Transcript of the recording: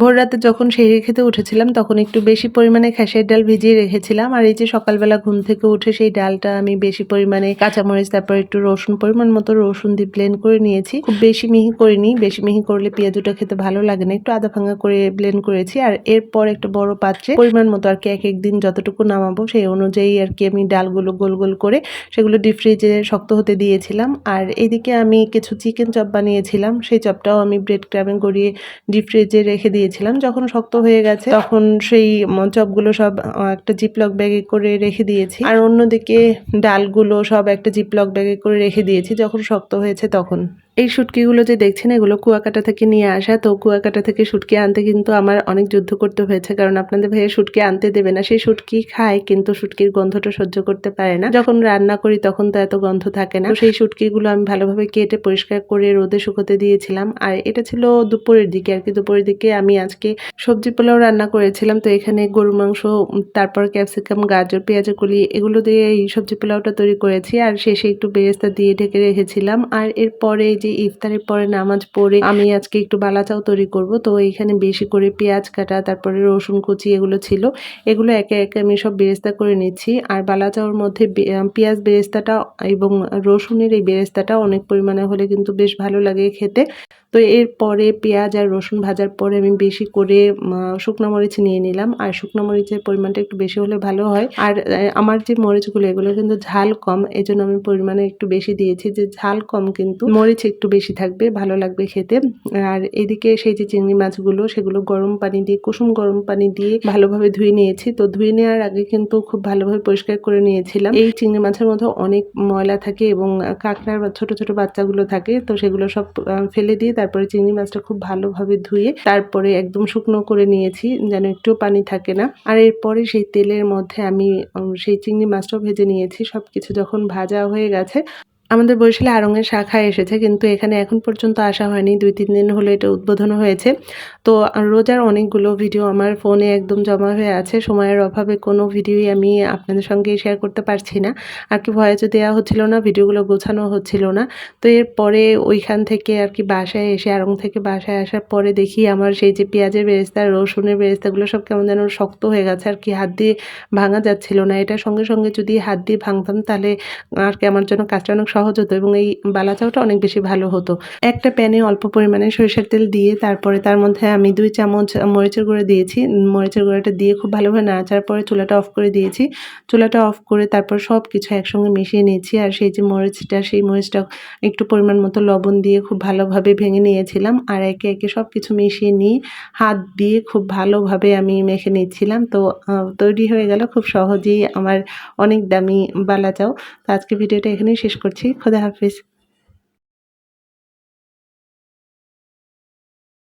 ভোর রাতে যখন সেহরি খেতে উঠেছিলাম, তখন একটু বেশি পরিমাণে খেসের ডাল ভিজিয়ে রেখেছিলাম। আর এই যে সকালবেলা ঘুম থেকে উঠে সেই ডালটা আমি বেশি পরিমাণে কাঁচামরিচ, তারপর একটু রসুন, পরিমাণ মতো রসুন দিয়ে ব্লেন্ড করে নিয়েছি। খুব বেশি মিহি করিনি, বেশি মিহি করলে পেঁয়াজুটা খেতে ভালো লাগে না। একটু আদা ভাঙা করে ব্লেন্ড করেছি। আর এরপর একটা বড় পাত্রে পরিমাণ মতো আর কি এক এক দিন যতটুকু নামাবো, সেই অনুযায়ী আর কি আমি ডালগুলো গোল গোল করে সেগুলো ডিপ ফ্রিজে শক্ত হতে দিয়েছিলাম। আর এইদিকে আমি কিছু চিকেন চপ বানিয়েছিলাম। সেই চপটাও আমি ব্রেড ক্রামে গড়িয়ে ডিপ ফ্রিজে রেখে দিয়েছিলাম, যখন শক্ত হয়ে গেছে, তখন সেই চপগুলো সব একটা জিপলক ব্যাগে করে রেখে দিয়েছি। আর অন্যদিকে ডালগুলো সব একটা জিপলক ব্যাগে করে রেখে দিয়েছি, যখন শক্ত হয়েছে তখন। এই শুটকিগুলো যে দেখছেন, এগুলো কুয়াকাটা থেকে নিয়ে আসা। তো কুয়াকাটা থেকে শুটকি আনতে কিন্তু আমার অনেক যুদ্ধ করতে হয়েছে, কারণ আপনাদের ভাইয়া শুটকি আনতে দেবে না। সেই শুটকি খায়, কিন্তু শুটকির গন্ধটা সহ্য করতে পারে না। যখন রান্না করি, তখন তো এত গন্ধ থাকে না। সেই শুটকিগুলো আমি ভালোভাবে কেটে পরিষ্কার করে রোদে শুকোতে দিয়েছিলাম। আর এটা ছিল দুপুরের দিকে, আর কি দুপুরের দিকে আমি আজকে সবজি পোলাও রান্না করেছিলাম। তো এখানে গরু মাংস, তারপর ক্যাপসিকাম, গাজর পেঁয়াজের কলি এগুলো দিয়ে এই সবজি পোলাওটা তৈরি করেছি। আর শেষে একটু বেরেস্তা দিয়ে ঢেকে রেখেছিলাম। আর এরপরে এই যে ইফতারের পরে নামাজ পড়ে আমি আজকে একটু বালাচাও তৈরি করব। তো এখানে বেশি করে পেঁয়াজ কাটা, তারপরে রসুন কুচি এগুলো ছিল। এগুলো একে একে আমি সব বেরেস্তা করে নিচ্ছি। আর বালাচাওর মধ্যে পেঁয়াজ বেরেস্তাটা এবং রসুনের এই বেরেস্তাটা অনেক পরিমাণে হলে কিন্তু বেশ ভালো লাগে খেতে। তো এরপরে পেঁয়াজ আর রসুন ভাজার পরে আমি বেশি করে শুকনো মরিচ নিয়ে নিলাম। আর শুকনো মরিচের পরিমাণটা একটু বেশি হলে ভালো হয়। আর আমার যে মরিচগুলো, এগুলো কিন্তু ঝাল কম। এই জন্য আমি পরিমাণে একটু বেশি দিয়েছি। যে ঝাল কম কিন্তু মরিচ একটু বেশি থাকবে, ভালো লাগবে খেতে। আর এদিকে সেই যে চিংড়ি মাছগুলো, সেগুলো গরম পানি দিয়ে, কুসুম গরম পানি দিয়ে ভালোভাবে ধুয়ে নিয়েছি। তো ধুয়ে নেওয়ার আগে কিন্তু খুব ভালোভাবে পরিষ্কার করে নিয়েছিলাম। এই চিংড়ি মাছের মধ্যে অনেক ময়লা থাকে এবং কাঁকড়ার ছোট ছোট বাচ্চাগুলো থাকে, তো সেগুলো সব ফেলে দিয়ে তারপরে চিংড়ি মাছটা খুব ভালোভাবে ধুয়ে তারপরে একদম শুকনো করে নিয়েছি, যেন একটু পানি থাকে না। আর এরপরে সেই তেলের মধ্যে আমি সেই চিংড়ি মাছটাও ভেজে নিয়েছি। সব কিছু যখন ভাজা হয়ে গেছে আমাদের বরিশালে আড়ঙের শাখা এসেছে, কিন্তু এখানে এখন পর্যন্ত আসা হয়নি। দুই, তিন দিন হলো এটা উদ্বোধন হয়েছে। তো রোজার অনেকগুলো ভিডিও আমার ফোনে একদম জমা হয়ে আছে। সময়ের অভাবে কোনো ভিডিওই আমি আপনাদের সঙ্গে শেয়ার করতে পারছি না। আর কি ভয়েসও দেওয়া হচ্ছিল না, ভিডিওগুলো গোছানো হচ্ছিল না। তো এরপরে ওইখান থেকে আর কি বাসায় এসে, আড়ং থেকে বাসায় আসার পরে দেখি আমার সেই যে পেঁয়াজের বেরেস্তা, রসুনের বেরেস্তাগুলো সব কেমন যেন শক্ত হয়ে গেছে। আর কি হাত দিয়ে ভাঙা যাচ্ছিল না। এটা সঙ্গে সঙ্গে যদি হাত দিয়ে ভাঙতাম তাহলে আর কি আমার জন্য কাজটা অনেক সহজ হতো এবং এই বালাচাওটা অনেক বেশি ভালো হতো। একটা প্যানে অল্প পরিমাণে সরিষার তেল দিয়ে তারপরে তার মধ্যে আমি দুই চামচ মরিচের গুঁড়ো দিয়েছি। মরিচের গুঁড়োটা দিয়ে খুব ভালোভাবে নাড়াচাড়ার পরে চুলাটা অফ করে দিয়েছি। চুলাটা অফ করে তারপর সব কিছু একসঙ্গে মিশিয়ে নিয়েছি আর সেই যে মরিচটা, সেই মরিচটা একটু পরিমাণ মতো লবণ দিয়ে খুব ভালোভাবে ভেঙে নিয়েছিলাম আর একে একে সব কিছু মিশিয়ে নিয়ে হাত দিয়ে খুব ভালোভাবে আমি মেখে নিচ্ছিলাম। তো তৈরি হয়ে গেল খুব সহজেই আমার অনেক দামি বালাচাও তো আজকে ভিডিওটা এখানেই শেষ করছি। খোদা হাফিজ।